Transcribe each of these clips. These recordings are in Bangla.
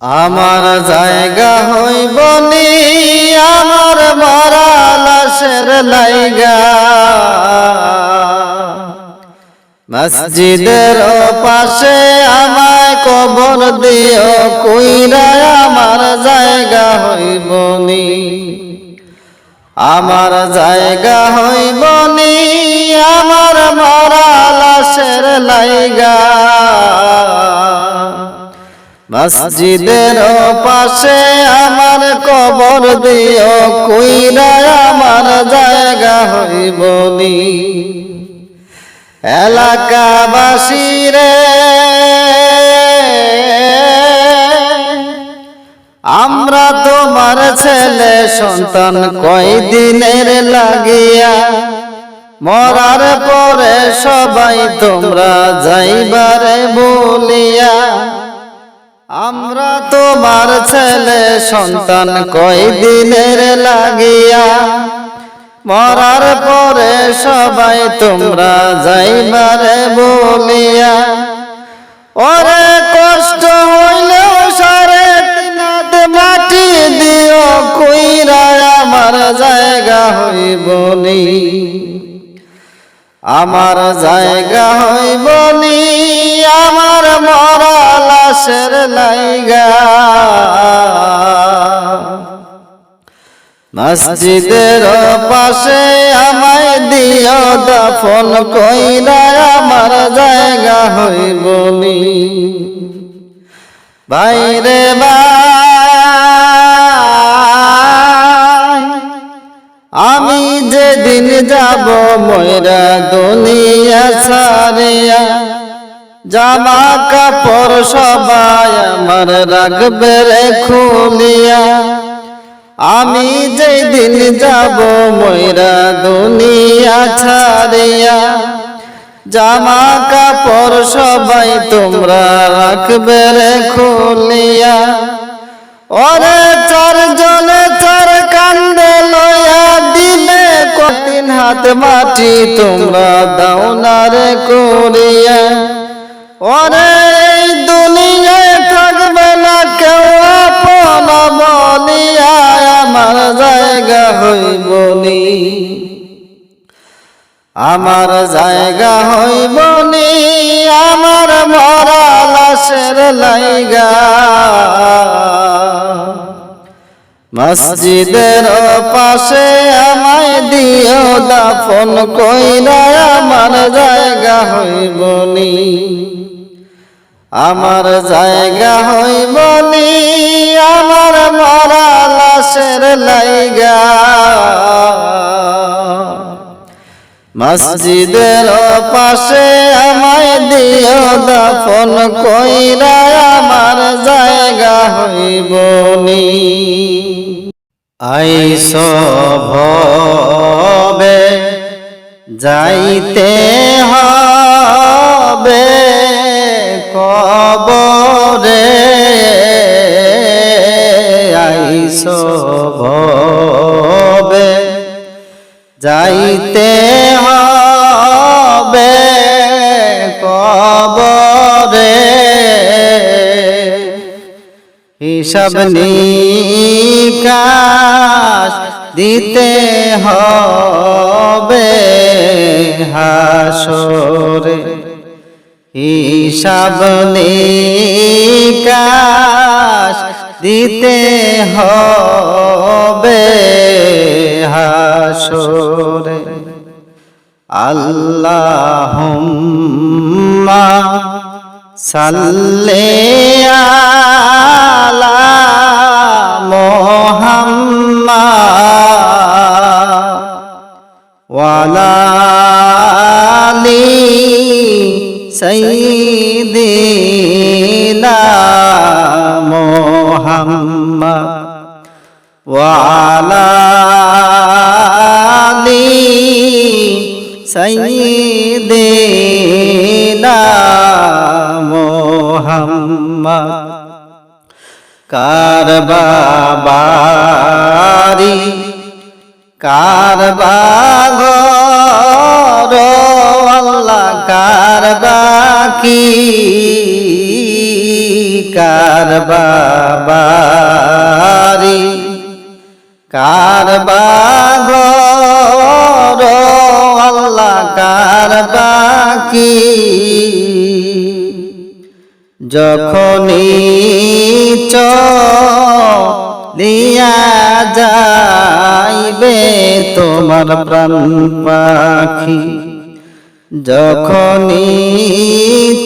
আমার জায়গা হইব নি, আমার মারা লাশের লাইগা। মসজিদের পাশে আমায় কবর দিও, কইরা আমার জায়গা হইব নি। আমার জায়গা হইব নি, আমার মারা লাশের লাইগা। মসজিদের পাশে আমার কবর দিও, কইরা আমার জায়গা হইব নি। এলাকাবাসী রে, আমরা তোমার ছেলে সন্তান কয়দিনের লাগিয়া? মরার পরে সবাই তোমরা যাইবারে বলিয়া আমরা তোমার ছেলে, সন্তান কয়দিনের লাগিয়া? মরার পরে সবাই তোমরা যাইবারে বলিয়া। ওরে কষ্ট হইলেও সারে তিনাত মাটি দিও, কইরা আমার জায়গা হইব নি। আমার জায়গা হইব নি, আমার মরা লাশের লাইগা। মসজিদের পাশে আমায় দিও দাফন কইরা আমার জায়গা হইব নি। বাইরে আমি যেদিন যাব ময়রা দুনিয়া সারিয়া জামা কাপড় সবাই আমার রাখবে রে খুলিয়া আমি যেদিন যাব ময়রা দুনিয়া ছাড়িয়া। জামা কাপড় সবাই তোমরা রাখবে রে খুলিয়া ওরে চার জনে চার কান্দে লয়া দিলে কতিন হাত মাটি, তোমরা দাও না রে করিয়া। ওরে দুনিয়ায় থাকবে না কেউ আপন বলিয়া আমার জায়গা হইব নি আমার জায়গা হইব মসজিদের পাশে আমায় দিও দাফন কইরা আমার জায়গা হই বলি আমার জায়গা হই বলি আমার মরা লাশের লাইগা। মসজিদের পাশে আমায় দিও দাফন কইরা আমার জায়গা হইব নি আইস ভবে, যাইতে হবে কবরে। আইস ভবে যাইতে হবে কবরে। হিসাব নিকাশ দিতে হবে হাসরে। হিসাব নিকাশ দিতে হবে হাসরে। আল্লাহুম্মা সাল্লি আলা মুহাম্মাদ ওয়ালা আলি সাইয়্যিদিনা মুহাম্মদ وعلى آل سيدنا محمد কার বাবারি কার বাঘর আল্লাহ কার বাকি কি কার বাবারি? কার বাগর কার বাকি? যখনই চলিয়া যাইবে তোমার প্রাণ পাখি। যখনই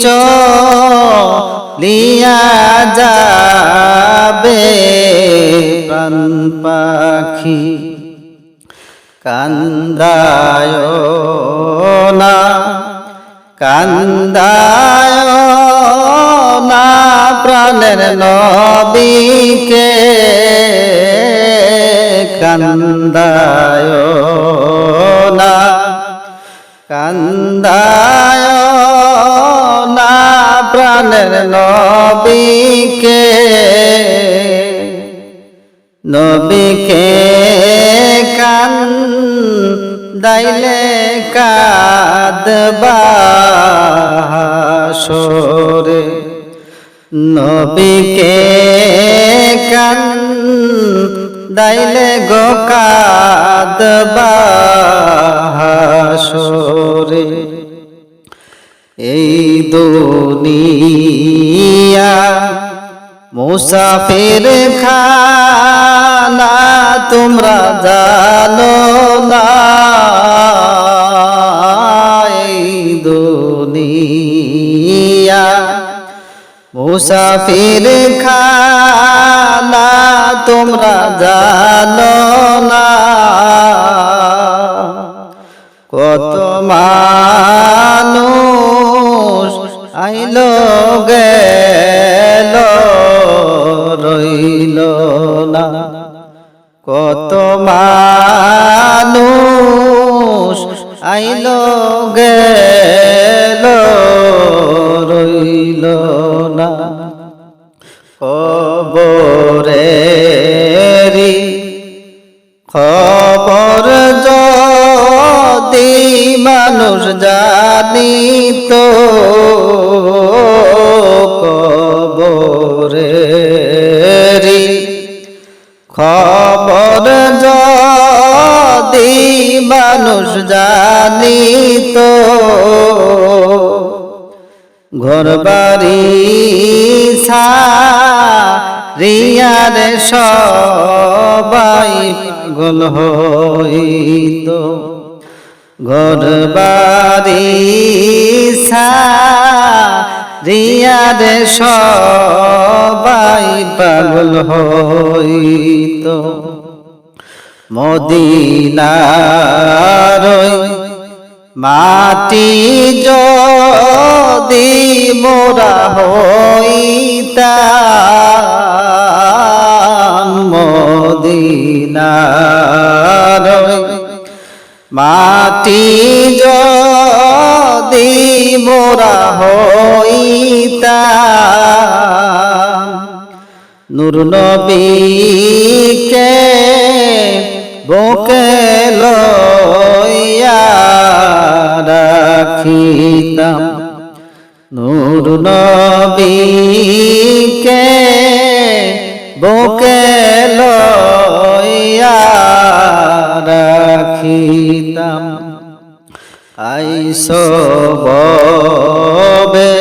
চলিয়া যাবে প্রাণ পাখি কান্দায় না কান্দায় না প্রাণের নবীকে কান্দায় না কান্দায় না প্রাণের নবীকে নবীকে কান দাইলে কাদবা নবীকে কান দাইলে গো কাদবা এই দুনিয়া মুসাফির খানা তোমরা জানো না। এই দুনিয়া মুসাফির খানা তোমরা জানো না কত মানুষ আইলো, গেল, রইল না। কত মানুষ আইলো, গেল, রইল না। খবরেরি খবর যদি মানুষ জানিত কবরেরি খবর যদি মানুষ জানিত ঘর বাড়ি রিয়ার সবাই গোল হইত। ঘর বাড়ি রিয়ার সবাই পাগল হইত। মদিনার মাটি যদি মোরা হইতা মদিনার মাটি যদি মোরা হইতা নূর নবীকে বুকে লইয়া রাখিতাম। নূর নবীকে বুকে লইয়া রাখিতাম। আইসো ববে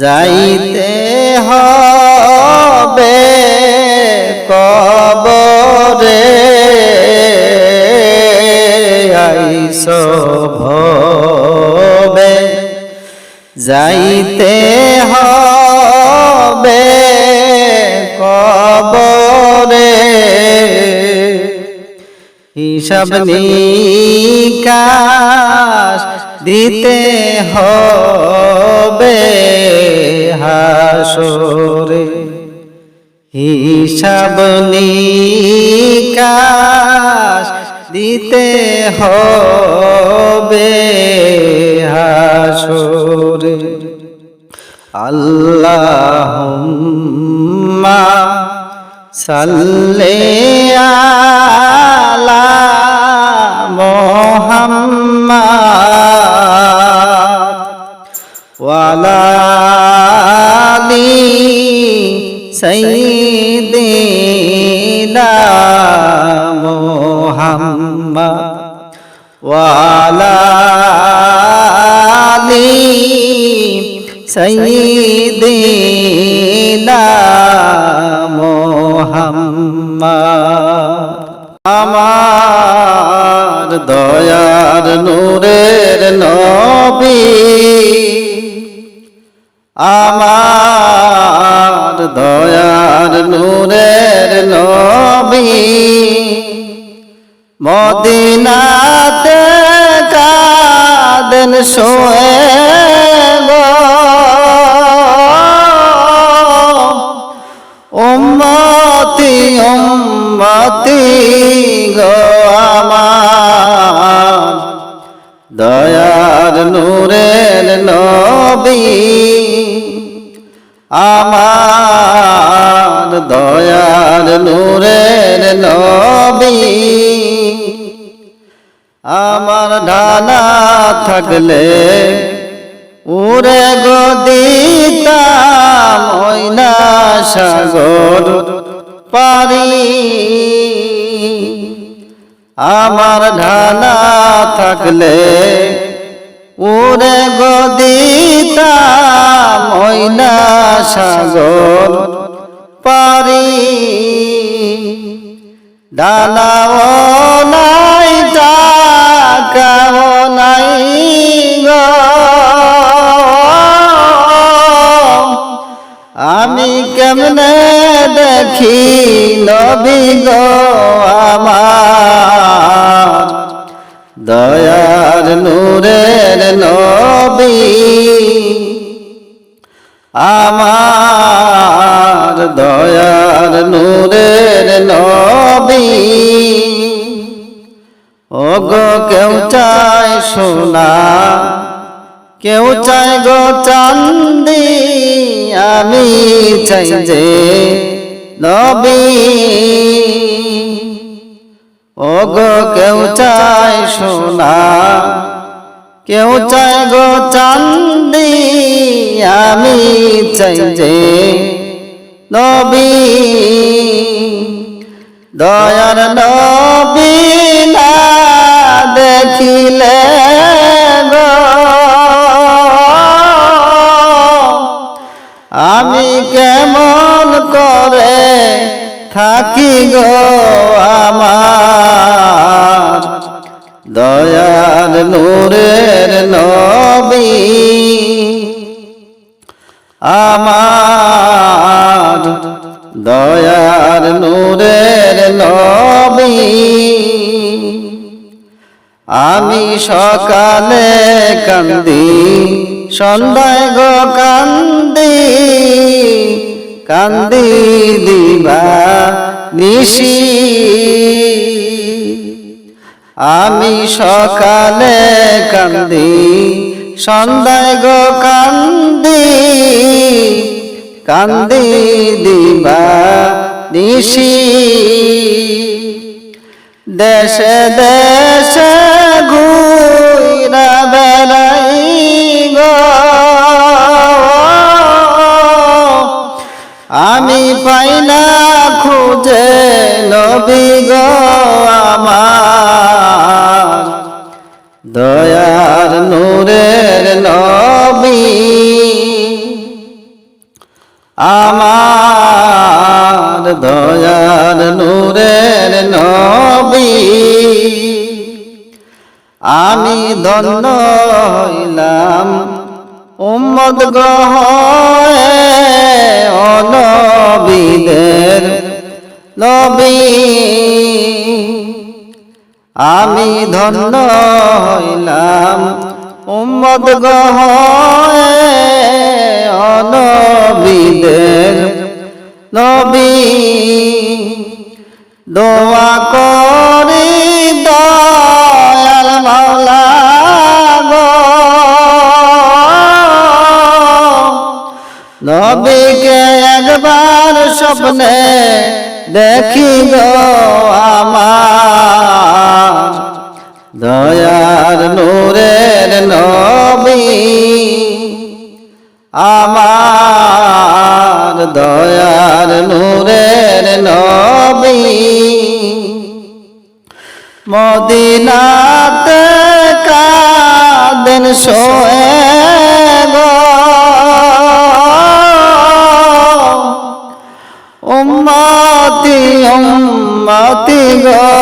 যাইতে হবে আইস ভবে যাইতে হবে কবরে। হিসাব নিকাশ দিতে হবে হাসরে। হিসাব নিকাশ দিতে হবে হাসুর। আল্লাহ সাল্লে আলা মোহাম্মদ محمد وعلى آل سيدنا محمد আমার দয়ার নূরের নবী আমার দয়ার নূরের নবী মদিনাতে কাদেন শোয়ে গো। উম্মতি উম্মতি গো আমার। দয়ার নূরের নবী আমার। দয়ার নূরের নবী আমার ডানা থাকলে উড়ে গদিতাম ময়না সাগর পারি। আমার ঢানা থাকলে উড়ে গদিতাম ময়না সাগর পারি। ডানাও কেমনে দেখি নবী গো আমার। দয়ার নূরের নবী আমার। দয়ার নূরের নবী। ও গো কেউ চায় সোনা কেউ চায় গো চান্দি আমি চাই যে নবী। ও গো কেউ চায় সোনা, কেউ চায় গো চান্দি আমি চাই যে নবী। দয়ার নবী না দেখিলে থাকি গো আমার। দয়ার নূরের নবী। আমার দয়ার নূরের নবী। আমি সকালে কান্দি, সন্ধ্যায় গো কান্দি কান্দি দিবা নিশি আমি সকালে কান্দি সন্ধ্যায় গো কান্দি কান্দি দিবা নিশি। দেশে দেশে খুঁজে নবী গো আমার। দয়ার নূরের নবী। আমার দয়ার নূরের নবী। আমি ধন্য উম্মদ গ্রহ অনবীদের নবী, আমি ধন্য হইলাম উম্মদ গ্রহ অনবীদের নবী। দোয়া করি দয়াল মাওলা গো। নবীকে একবার স্বপ্নে দেখি গো আমার দয়ার নূরের নবী। আমার দয়ার নূরের নবী। মদিনাতে কাদেন শোয়ে গো। উম্মতি উম্মতি গো।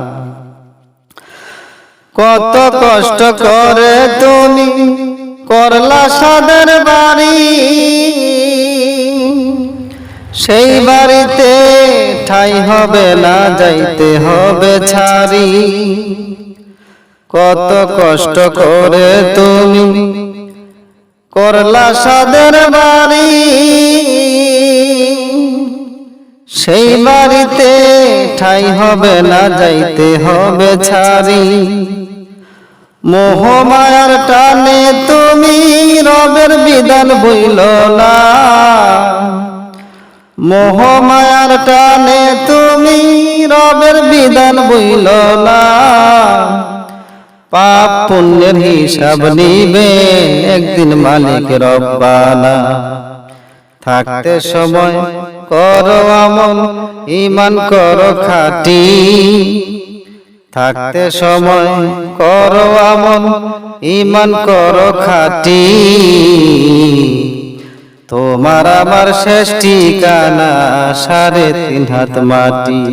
কত কষ্ট করে তুমি করলা সাদের বাড়ি। সেই বাড়িতে ঠাই হবে না, যাইতে হবে ছাড়ি। কত কষ্ট করে তুমি করলা সাদের বাড়ি। সেই বাড়িতে ঠাই হবে না যাইতে হবে ছাড়ি। মোহমায়ার টানে তুমি রবের বিধান বইল না। মোহমায়ার টানে তুমি রবের বিধান বইল না। পাপ পুণ্যের হিসাব নিবে একদিন মালিক রব্বানা। থাকতে সময় করো আমল ইমান করো খাটি। থাকতে সময় করো আমল ইমান করো খাটি। তোমার আমার শেষ ঠিকানা, সাড়ে তিন হাত মাটি।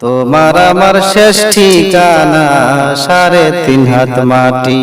তোমার আমার শেষ ঠিকানা, সাড়ে তিন হাত মাটি।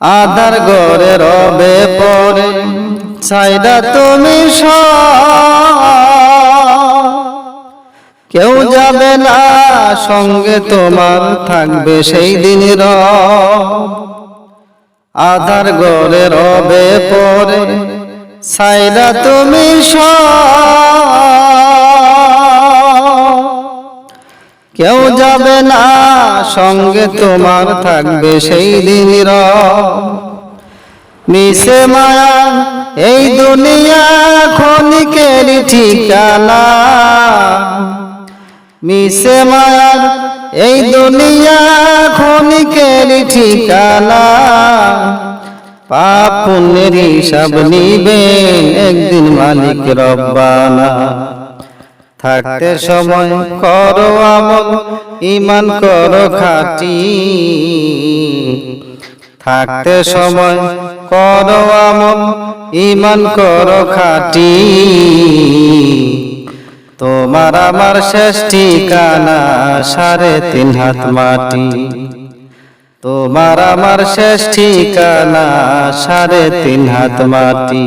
আধার গড়ে রবে পরে, ছাইডা তুমি কেউ যাবে না, সঙ্গে তোমার থাকবে সেই দিন র আধার গড়ে রবে পরে, ছাইডা তুমি কেউ যাবে না সঙ্গে তোমার থাকবে সেই দিন মিশে মায়া এই দুনিয়া ক্ষণিকের ঠিকানা। মিশে মায়ার এই দুনিয়া ক্ষণিকের ঠিকানা। পাপ পুণ্যের হিসাব নিবে একদিন মালিক রব্বানা। থাকতে সময় করো আমল ইমান করো খাটি। থাকতে সময় করো আমল, ইমান করো খাটি। তোমার আমার শেষ ঠিকানা সাড়ে তিন হাত মাটি। তোমার আমার শেষ ঠিকানা সাড়ে তিন হাত মাটি।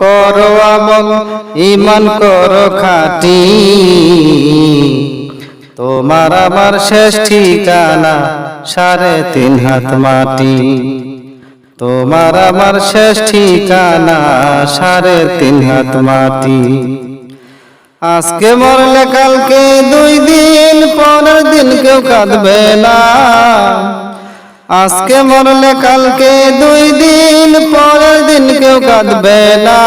করো আমল ইমান করো খাটি। তোমার আমার শেষ ঠিকানা, সাড়ে তিন হাত মাটি। তোমার আমার শেষ ঠিকানা, সাড়ে তিন হাত মাটি। আজকে মরলে কালকে দুই দিন, পরের দিন কেউ কাঁদবে না। আজকে মরলে কালকে দুই দিন পরের দিন কেউ কাঁদবে না।